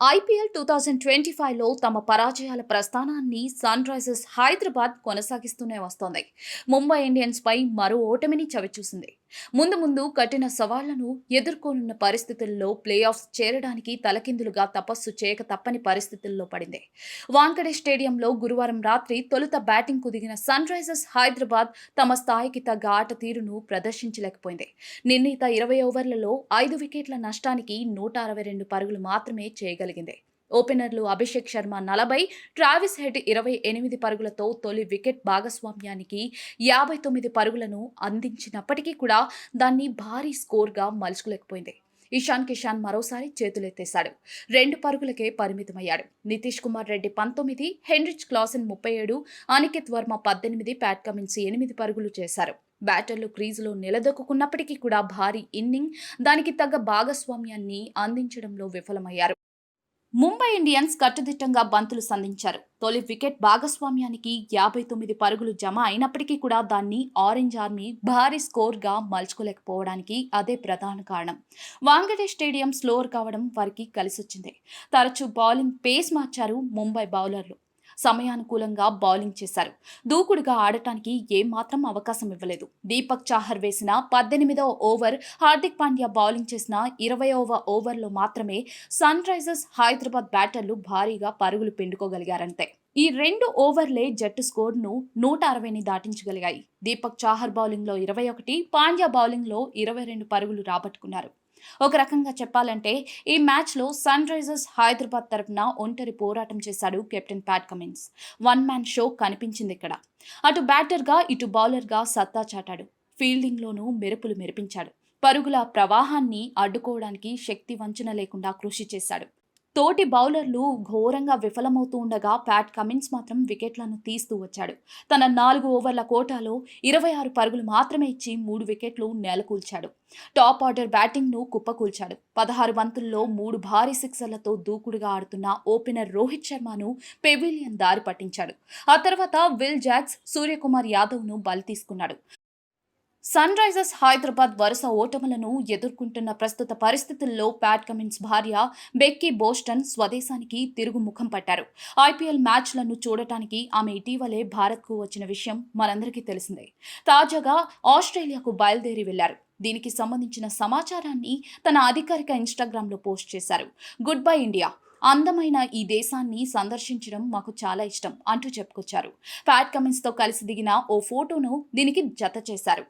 IPL two thousand twenty ఫైవ్లో తమ పరాజయాల ప్రస్థానాన్ని సన్ రైజర్స్ హైదరాబాద్ కొనసాగిస్తూనే వస్తోంది. ముంబై ఇండియన్స్పై మరో ఓటమిని చవిచూసింది. ముందు ముందు కఠిన సవాళ్ళను ఎదుర్కోనున్న పరిస్థితుల్లో ప్లే ఆఫ్స్ చేరడానికి తలకిందులుగా తపస్సు చేయక తప్పని పరిస్థితుల్లో పడింది. వాంకడే స్టేడియంలో గురువారం రాత్రి తొలుత బ్యాటింగ్ కుదిగిన సన్ రైజర్స్ హైదరాబాద్ తమ స్థాయికి తగ్గ ఆట తీరును ప్రదర్శించలేకపోయింది. నిర్ణీత ఇరవై ఓవర్లలో ఐదు వికెట్ల నష్టానికి నూట అరవై రెండు పరుగులు మాత్రమే చేయగలిగింది. ఓపెనర్లు అభిషేక్ శర్మ నలభై ట్రావిస్ హెడ్ ఇరవై ఎనిమిది పరుగులతో తొలి వికెట్ భాగస్వామ్యానికి యాభై తొమ్మిది పరుగులను అందించినప్పటికీ కూడా దాన్ని భారీ స్కోర్గా మలుచుకోలేకపోయింది. ఇషాన్ కిషాన్ మరోసారి చేతులెత్తేశాడు. రెండు పరుగులకే పరిమితమయ్యాడు. నితీష్ కుమార్ రెడ్డి పంతొమ్మిది హెన్రిచ్ క్లాసన్ ముప్పై ఏడు అనికేత్ వర్మ పద్దెనిమిది ప్యాట్ కమిన్స్ ఎనిమిది పరుగులు చేశారు. బ్యాటర్లు క్రీజులో నిలదొక్కున్నప్పటికీ కూడా భారీ ఇన్నింగ్ దానికి తగ్గ భాగస్వామ్యాన్ని అందించడంలో విఫలమయ్యారు. ముంబై ఇండియన్స్ కట్టుదిట్టంగా బంతులు సంధించారు. తొలి వికెట్ భాగస్వామ్యానికి యాభై తొమ్మిది పరుగులు జమ అయినప్పటికీ కూడా దాన్ని ఆరెంజ్ ఆర్మీ భారీ స్కోర్గా మలుచుకోలేకపోవడానికి అదే ప్రధాన కారణం. వాంగడే స్టేడియం స్లోర్ కావడం వారికి కలిసొచ్చింది. తరచూ బౌలింగ్ పేస్ మార్చారు ముంబై బౌలర్లు. సమయానుకూలంగా బౌలింగ్ చేశారు. దూకుడుగా ఆడటానికి ఏమాత్రం అవకాశం ఇవ్వలేదు. దీపక్ చాహర్ వేసిన పద్దెనిమిదవ ఓవర్ హార్దిక్ పాండ్యా బౌలింగ్ చేసిన ఇరవైవ ఓవర్లో మాత్రమే సన్ రైజర్స్ హైదరాబాద్ బ్యాటర్లు భారీగా పరుగులు పిండుకోగలిగారంతే. ఈ రెండు ఓవర్లే జట్టు స్కోర్ను నూట అరవైని దాటించగలిగాయి. దీపక్ చాహర్ బౌలింగ్లో ఇరవై ఒకటి పాండ్యా బౌలింగ్లో ఇరవై రెండు పరుగులు రాబట్టుకున్నారు. ఒక రకంగా చెప్పాలంటే ఈ మ్యాచ్లో సన్ రైజర్స్ హైదరాబాద్ తరపున ఒంటరి పోరాటం చేశాడు captain Pat Cummins. One man show కనిపించింది ఇక్కడ. అటు బ్యాటర్గా ఇటు బౌలర్గా సత్తా చాటాడు. ఫీల్డింగ్లోనూ మెరుపులు మెరిపించాడు. పరుగుల ప్రవాహాన్ని అడ్డుకోవడానికి శక్తి వంచన లేకుండా కృషి చేశాడు. తోటి బౌలర్లు ఘోరంగా విఫలమవుతూ ఉండగా ప్యాట్ కమిన్స్ మాత్రం వికెట్లను తీస్తూ వచ్చాడు. తన నాలుగు ఓవర్ల కోటాలో ఇరవై ఆరు పరుగులు మాత్రమే ఇచ్చి మూడు వికెట్లు నేలకూల్చాడు. Top order బ్యాటింగ్ను కుప్పకూల్చాడు. పదహారు బంతుల్లో మూడు భారీ సిక్సర్లతో దూకుడుగా ఆడుతున్న ఓపెనర్ రోహిత్ శర్మను పెవిలియన్ దారి పట్టించాడు. ఆ తర్వాత విల్ జాక్స్ సూర్యకుమార్ యాదవ్ను బలి తీసుకున్నాడు. సన్ రైజర్స్ హైదరాబాద్ వరుస ఓటములను ఎదుర్కొంటున్న ప్రస్తుత పరిస్థితుల్లో ప్యాట్ కమిన్స్ భార్య బెక్కీ బోస్టన్ స్వదేశానికి తిరుగు ముఖం పట్టారు ఐపీఎల్ మ్యాచ్లను చూడటానికి ఆమె ఇటీవలే భారత్కు వచ్చిన విషయం మనందరికీ తెలిసిందే. తాజాగా ఆస్ట్రేలియాకు బయలుదేరి వెళ్ళారు. దీనికి సంబంధించిన సమాచారాన్ని తన అధికారిక ఇన్స్టాగ్రామ్లో పోస్ట్ చేశారు. Goodbye India. అందమైన ఈ దేశాన్ని సందర్శించడం మాకు చాలా ఇష్టం అంటూ చెప్పుకొచ్చారు. ప్యాట్ కమిన్స్తో కలిసి దిగిన ఓ ఫోటోను దీనికి జత చేశారు.